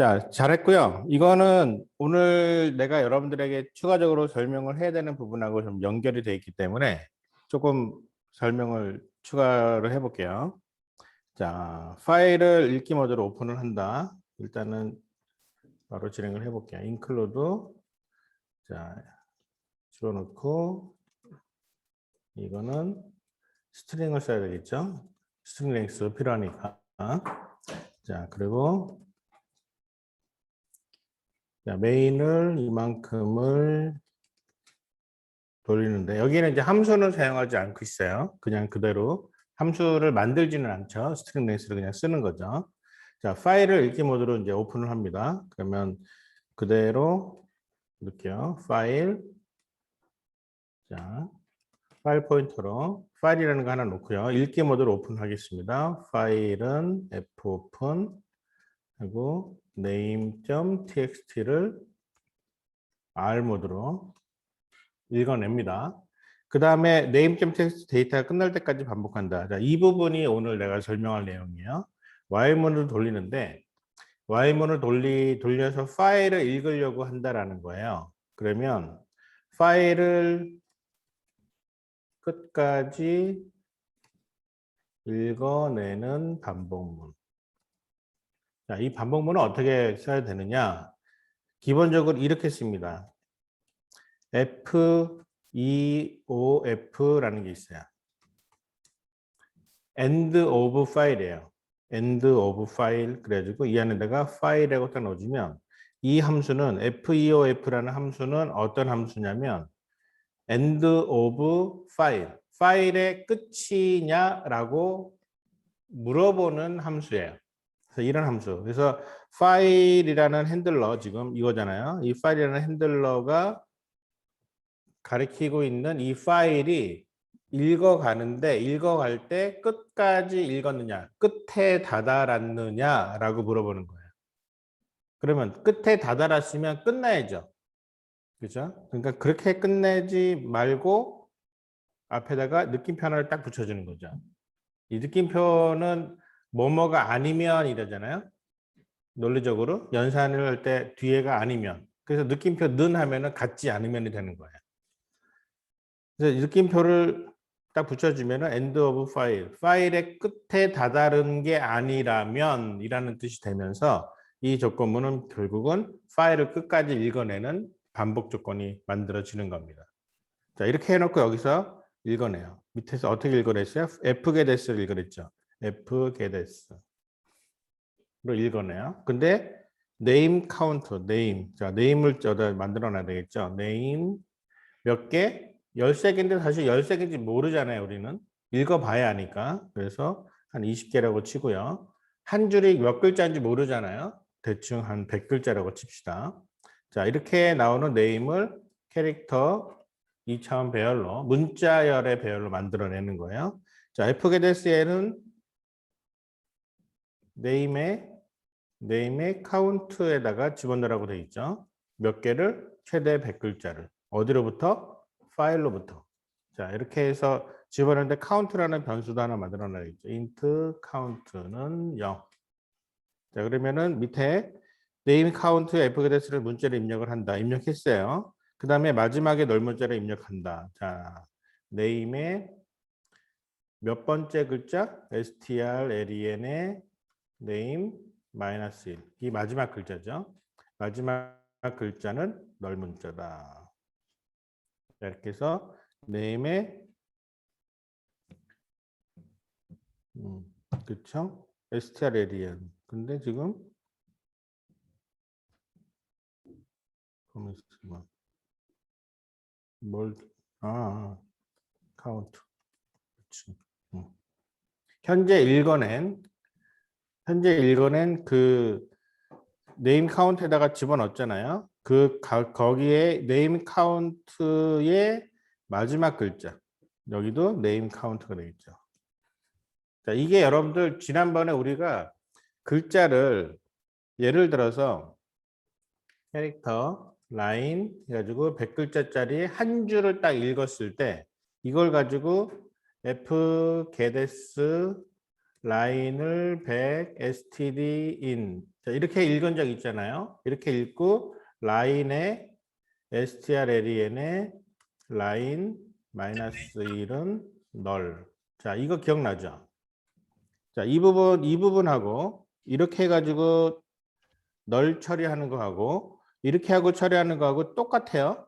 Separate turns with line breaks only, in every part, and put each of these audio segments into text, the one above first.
자, 잘했고요. 이거는 오늘 내가 여러분들에게 추가적으로 설명을 해야 되는 부분하고 좀 연결이 돼 있기 때문에 조금 설명을 추가를 해볼게요. 자, 파일을 읽기 모드로 오픈을 한다. 일단은 바로 진행을 해볼게요. include 자 집어넣고 이거는 스트링을 써야 되겠죠. 스트링 랭스 필요하니까. 자 그리고 자, 메인을 이만큼을 돌리는데 여기는 이제 함수는 사용하지 않고 있어요. 그냥 그대로 함수를 만들지는 않죠. 스트링 랭스를 그냥 쓰는 거죠. 자, 파일을 읽기 모드로 이제 오픈을 합니다. 그러면 그대로 이렇게요. 파일. 자, 파일 포인터로 파일이라는 거 하나 놓고요. 읽기 모드로 오픈하겠습니다. 파일은 fopen 하고 name.txt를 r 모드로 읽어냅니다. 그 다음에 name.txt 데이터가 끝날 때까지 반복한다. 자, 이 부분이 오늘 내가 설명할 내용이에요. y문을 돌리는데 y문을 돌리 돌려서 파일을 읽으려고 한다라는 거예요. 그러면 파일을 끝까지 읽어내는 반복문. 자, 이 반복문은 어떻게 써야 되느냐? 기본적으로 이렇게 씁니다. F, E, O, F라는 게 있어요. end of file이에요. end of file 그래가지고 이 안에다가 파일이라고 딱 넣어주면 이 함수는 feof라는 함수는 어떤 함수냐면 end of file 파일의 끝이냐라고 물어보는 함수예요. 이런 함수. 그래서 파일이라는 핸들러 지금 이거잖아요. 이 파일이라는 핸들러가 가리키고 있는 이 파일이 읽어가는데 읽어갈 때 끝까지 읽었느냐, 끝에 다다랐느냐라고 물어보는 거예요. 그러면 끝에 다다랐으면 끝나야죠. 그죠? 그러니까 그렇게 끝내지 말고 앞에다가 느낌표 하나를 딱 붙여주는 거죠. 이 느낌표는 뭐뭐가 아니면 이러잖아요. 논리적으로 연산을 할 때 뒤에가 아니면 그래서 느낌표 는 하면은 같지 않으면이 되는 거예요. 그래서 이 느낌표를 딱 붙여주면은 end of file 파일의 끝에 다다른 게 아니라면 이라는 뜻이 되면서 이 조건문은 결국은 파일을 끝까지 읽어내는 반복 조건이 만들어지는 겁니다. 자 이렇게 해놓고 여기서 읽어내요. 밑에서 어떻게 읽어냈어요? fgetS를 읽어냈죠. fgetS로 읽어내요. 근데 name count, name. 자, name을 저다 만들어 놔야 되겠죠. name 몇 개? 13개인데 사실 13개인지 모르잖아요, 우리는. 읽어봐야 하니까. 그래서 한 20개라고 치고요. 한 줄이 몇 글자인지 모르잖아요. 대충 한 100글자라고 칩시다. 자, 이렇게 나오는 네임을 캐릭터 2차원 배열로 문자열의 배열로 만들어내는 거예요. 자, 네 임의 카운트에다가 집어넣으라고 되어 있죠. 몇 개를 최대 100글자를 어디로부터 파일로부터. 자, 이렇게 해서 집어넣는데 카운트라는 변수도 하나 만들어 놔야겠죠. int count는 0. 자, 그러면은 밑에 name count fgetS를 문자로 입력을 한다. 입력했어요. 그 다음에 마지막에 널 문자를 입력한다. 자, name의 몇 번째 글자? strlen의 name 마이너스 1. 이 마지막 글자죠. 마지막 글자는 널 문자다. 자, 이렇게 해서 name의 음, 그쵸? strlen. 근데 지금 커미스만 뭘, 아, 카운트. 그치. 음. 현재 읽어낸, 현재 읽어낸 그 네임 카운트에다가 집어넣었잖아요. 그 가, 거기에 네임 카운트의 마지막 글자. 여기도 네임 카운트가 되겠죠. 자, 이게 여러분들 지난번에 우리가 글자를 예를 들어서 캐릭터 라인 해가지고 100글자짜리 한 줄을 딱 읽었을 때 이걸 가지고 f getS 라인을 100 std in 자, 이렇게 읽은 적 있잖아요. 이렇게 읽고 라인에 strlen에 라인 마이너스 1은 널. 자, 이거 기억나죠? 자, 이 부분 이 부분하고 이렇게 해 가지고 널 처리하는 거하고 이렇게 하고 처리하는 거하고 똑같아요.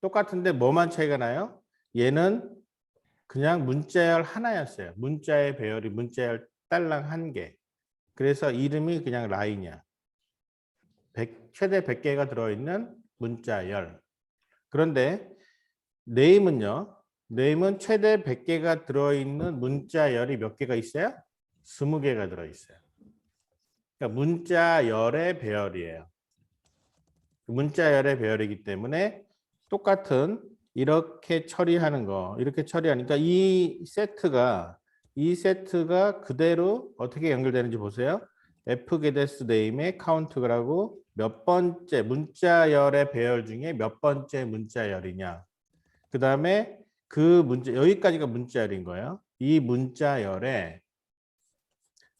똑같은데 뭐만 차이가 나요? 얘는 그냥 문자열 하나였어요. 문자의 배열이 문자열 딸랑 한 개. 그래서 이름이 그냥 라인이야. 100, 최대 100개가 들어있는 문자열. 그런데 네임은요. 네임은 최대 100개가 들어있는 문자열이 몇 개가 있어요? 20개가 들어있어요. 그러니까 문자열의 배열이에요. 문자열의 배열이기 때문에 똑같은 이렇게 처리하는 거 이렇게 처리하니까 이 세트가 이 세트가 그대로 어떻게 연결되는지 보세요. f 게데스 네임의 카운트라고 몇 번째 문자열의 배열 중에 몇 번째 문자열이냐. 그 다음에 그 문자 여기까지가 문자열인 거예요. 이 문자열에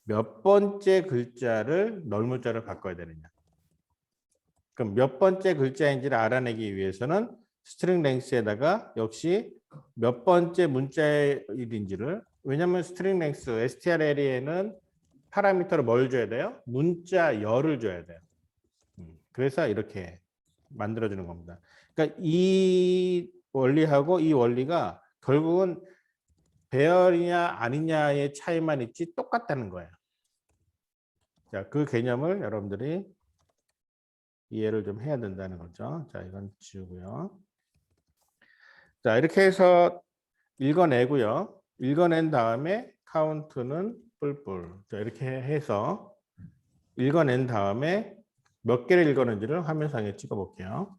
몇 번째 글자를 널문자로 바꿔야 되느냐. 그럼 몇 번째 글자인지를 알아내기 위해서는 스트링 랭스에다가 역시 몇 번째 문자일인지를 왜냐하면 스트링 랭스 strlen에는 파라미터를 뭘 줘야 돼요? 문자 열을 줘야 돼요. 음, 그래서 이렇게 만들어주는 겁니다. 그러니까 이 원리하고 이 원리가 결국은 배열이냐 아니냐의 차이만 있지 똑같다는 거예요. 자, 그 개념을 여러분들이 이해를 좀 해야 된다는 거죠. 자, 이건 지우고요. 자, 이렇게 해서 읽어내고요. 읽어낸 다음에 카운트는 뿔뿔. 자, 이렇게 해서 읽어낸 다음에 몇 개를 읽었는지를 화면상에 찍어 볼게요.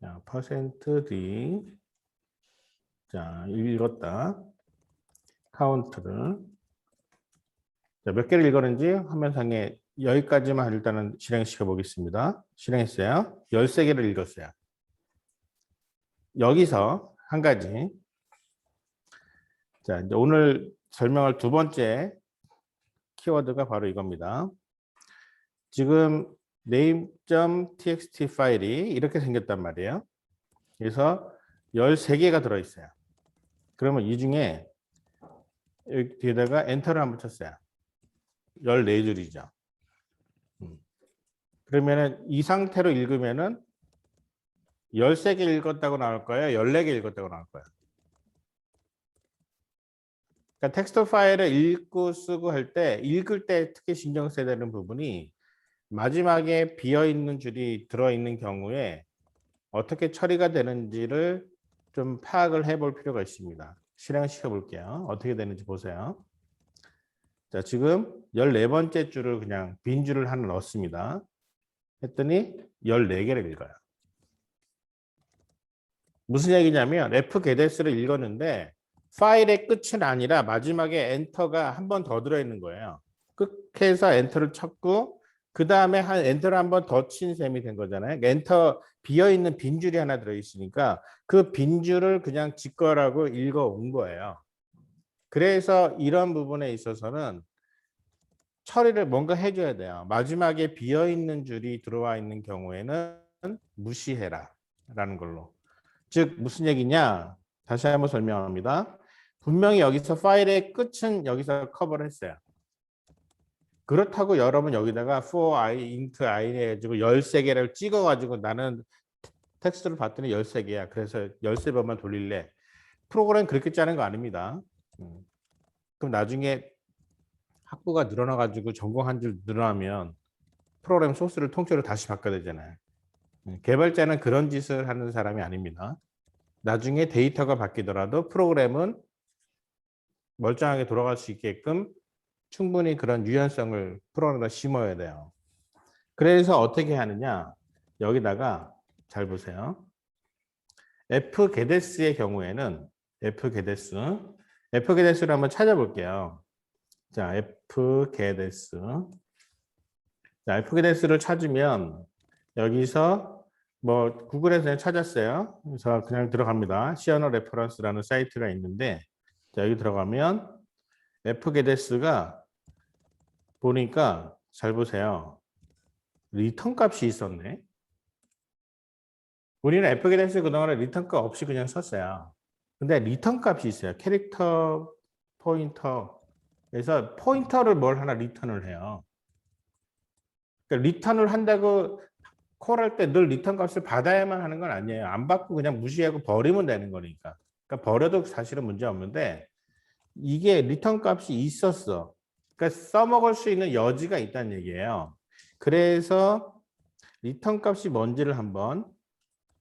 자, 퍼센트 D. 자, 읽었다. 카운트를. 자, 몇 개를 읽었는지 화면상에 여기까지만 일단은 실행시켜 보겠습니다. 실행했어요. 13개를 읽었어요. 여기서 한 가지. 자, 이제 오늘 설명할 두 번째 키워드가 바로 이겁니다. 지금 name.txt 파일이 이렇게 생겼단 말이에요. 그래서 13개가 들어있어요. 그러면 이 중에 여기 뒤에다가 엔터를 한번 쳤어요. 14줄이죠. 그러면은 이 상태로 읽으면은 13개 읽었다고 나올 거예요? 14개 읽었다고 나올 거예요? 그러니까 텍스트 파일을 읽고 쓰고 할 때 읽을 때 특히 신경 써야 되는 부분이 마지막에 비어 있는 줄이 들어 있는 경우에 어떻게 처리가 되는지를 좀 파악을 해볼 필요가 있습니다. 실행시켜 볼게요. 어떻게 되는지 보세요. 자, 지금 14번째 줄을 그냥 빈 줄을 하나 넣습니다. 했더니 14개를 읽어요. 무슨 얘기냐면 f 게데스를 읽었는데 파일의 끝은 아니라 마지막에 엔터가 한 번 더 들어있는 거예요. 끝에서 엔터를 쳤고 그 다음에 한 엔터를 한 번 더 친 셈이 된 거잖아요. 엔터 비어 있는 빈 줄이 하나 들어있으니까 그 빈 줄을 그냥 직거라고 읽어 온 거예요. 그래서 이런 부분에 있어서는 처리를 뭔가 해줘야 돼요. 마지막에 비어 있는 줄이 들어와 있는 경우에는 무시해라 라는 걸로. 즉 무슨 얘기냐? 다시 한번 설명합니다. 분명히 여기서 파일의 끝은 여기서 커버를 했어요. 그렇다고 여러분 여기다가 for i int i 해가지고 13개를 찍어가지고 나는 텍스트를 봤더니 13개야. 그래서 13번만 돌릴래. 프로그램 그렇게 짜는 거 아닙니다. 음. 그럼 나중에 학부가 늘어나가지고 전공 한 줄 늘어나면 프로그램 소스를 통째로 다시 바꿔야 되잖아요. 음, 개발자는 그런 짓을 하는 사람이 아닙니다. 나중에 데이터가 바뀌더라도 프로그램은 멀쩡하게 돌아갈 수 있게끔 충분히 그런 유연성을 프로그램에 심어야 돼요. 그래서 어떻게 하느냐? 여기다가 잘 보세요. f 게데스의 경우에는 f 게데스 f 게데스를 한번 찾아볼게요. 자, f 게데스. 자, f 게데스를 찾으면 여기서 뭐 구글에서 그냥 찾았어요. 그래서 그냥 들어갑니다. 시어너 레퍼런스라는 사이트가 있는데 자, 여기 들어가면 f 게데스가 보니까 잘 보세요. 리턴 값이 있었네. 우리는 f게댄스 그동안에 리턴 값 없이 그냥 썼어요. 근데 리턴 값이 있어요. 캐릭터 포인터. 그래서 포인터를 뭘 하나 리턴을 해요. 그러니까 리턴을 한다고 콜할 때 늘 리턴 값을 받아야만 하는 건 아니에요. 안 받고 그냥 무시하고 버리면 되는 거니까. 그러니까 버려도 사실은 문제 없는데 이게 리턴 값이 있었어. 그러니까 써먹을 수 있는 여지가 있다는 얘기예요. 그래서 리턴 값이 뭔지를 한번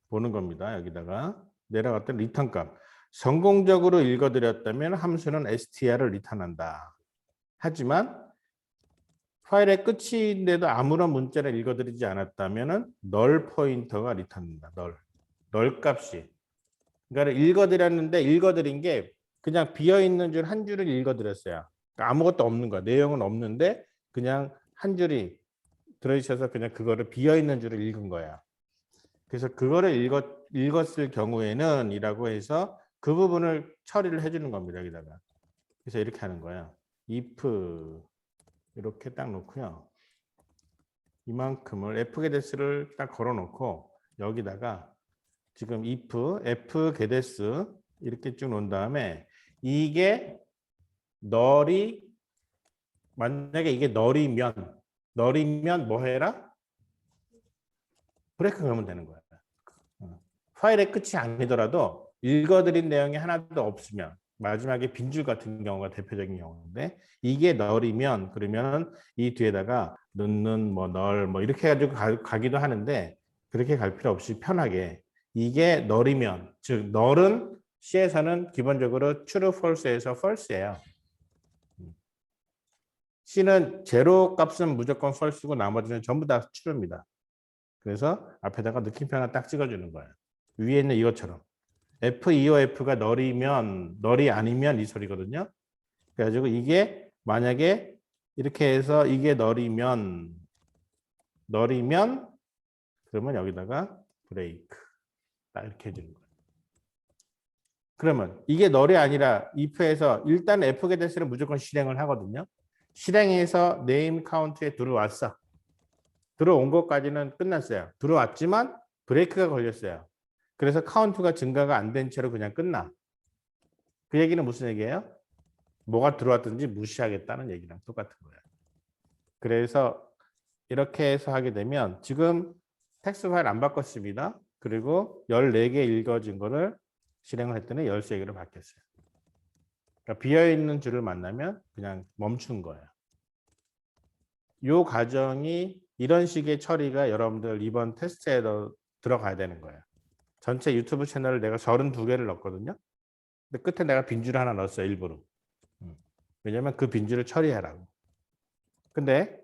보는 겁니다. 여기다가 내려갔던 리턴 값. 성공적으로 읽어드렸다면 함수는 str을 리턴한다. 하지만 파일의 끝인데도 아무런 문자를 읽어드리지 않았다면은 널 포인터가 리턴된다. 널. 널 값이. 그러니까 읽어드렸는데 읽어드린 게 그냥 비어 있는 줄 한 줄을 읽어드렸어요. 그러니까 아무것도 없는 거야. 내용은 없는데 그냥 한 줄이 들어있어서 그냥 그거를 비어 있는 줄을 읽은 거야. 그래서 그거를 읽었, 읽었을 경우에는 이라고 해서 그 부분을 처리를 해주는 겁니다. 여기다가. 그래서 이렇게 하는 거야. if 이렇게 딱 놓고요. 이만큼을 f 게데스를 딱 걸어 놓고 여기다가 지금 if f 게데스 이렇게 쭉 놓은 다음에 이게 널이 만약에 이게 널이면 널이면 뭐 해라? 브레이크 걸면 되는 거야. 어. 파일의 끝이 아니더라도 읽어드린 내용이 하나도 없으면 마지막에 빈줄 같은 경우가 대표적인 경우인데 이게 널이면 그러면 이 뒤에다가 넣는 뭐 널 뭐 이렇게 해가지고 가, 가기도 하는데 그렇게 갈 필요 없이 편하게 이게 널이면 즉 널은 C에서는 기본적으로 true, false에서 false예요. C는 제로 값은 무조건 false고 나머지는 전부 다 true입니다. 그래서 앞에다가 느낌표 하나 딱 찍어주는 거예요. 위에 있는 이것처럼. F, E와 F가 널이면, 널이 아니면 이 소리거든요. 그래가지고 이게 만약에 이렇게 해서 이게 널이면, 널이면, 그러면 여기다가 브레이크. 딱 이렇게 해주는 거예요. 그러면 이게 널이 아니라 if에서 일단 f게 됐으면 무조건 실행을 하거든요. 실행해서 네임 카운트에 들어왔어. 들어온 것까지는 끝났어요. 들어왔지만 브레이크가 걸렸어요. 그래서 카운트가 증가가 안 된 채로 그냥 끝나. 그 얘기는 무슨 얘기예요? 뭐가 들어왔든지 무시하겠다는 얘기랑 똑같은 거예요. 그래서 이렇게 해서 하게 되면 지금 텍스트 파일 안 바꿨습니다. 그리고 14개 읽어진 거를 실행을 했더니 13개로 바뀌었어요. 그러니까 비어있는 줄을 만나면 그냥 멈춘 거예요. 이 과정이 이런 식의 처리가 여러분들 이번 테스트에도 들어가야 되는 거예요. 전체 유튜브 채널을 내가 32개를 넣었거든요. 근데 끝에 내가 빈줄 하나 넣었어요, 일부러. 음. 왜냐면 그 빈줄을 처리하라고. 근데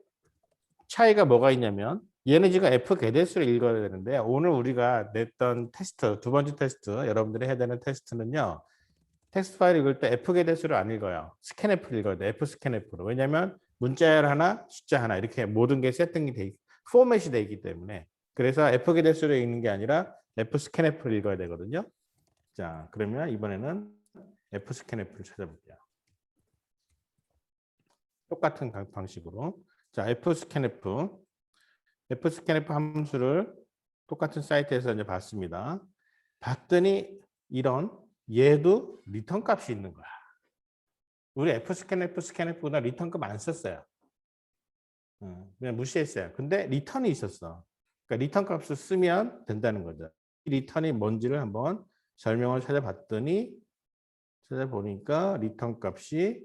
차이가 뭐가 있냐면 얘는 지금 F 개대수를 읽어야 되는데 오늘 우리가 냈던 테스트, 두 번째 테스트, 여러분들이 해야 되는 테스트는요. 텍스트 파일 읽을 때 F 개대수를 안 읽어요. 스캔F를 읽어야 돼. F 스캔F로. 왜냐면 문자열 하나, 숫자 하나 이렇게 모든 게 세팅이 돼, 포맷이 돼 있기 때문에. 그래서 F 개대수로 읽는 게 아니라 F 스캔F를 읽어야 되거든요. 자, 그러면 이번에는 F 스캔F를 찾아볼게요. 똑같은 방- 방식으로. 자, F 스캔F. F 스캔F 함수를 똑같은 사이트에서 이제 봤습니다. 봤더니 이런 얘도 리턴 값이 있는 거야. 우리 F 스캔F 스캔F보다 리턴 값안 썼어요. 어, 그냥 무시했어요. 근데 리턴이 있었어. 그러니까 리턴 값을 쓰면 된다는 거죠. 이 리턴이 뭔지를 한번 설명을 찾아봤더니 찾아보니까 리턴 값이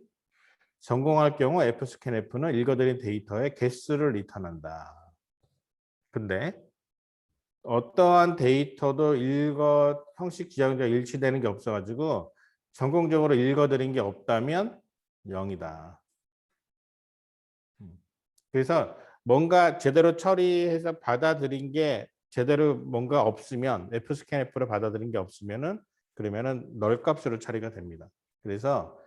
성공할 경우 fscanf는 읽어드린 데이터의 개수를 리턴한다. 근데 어떠한 데이터도 읽어 형식 지정자 일치되는 게 없어가지고 성공적으로 읽어드린 게 없다면 0이다. 음. 그래서 뭔가 제대로 처리해서 받아들인 게 제대로 뭔가 없으면 fscanf를 받아들인 게 없으면은 그러면은 널 값으로 처리가 됩니다. 그래서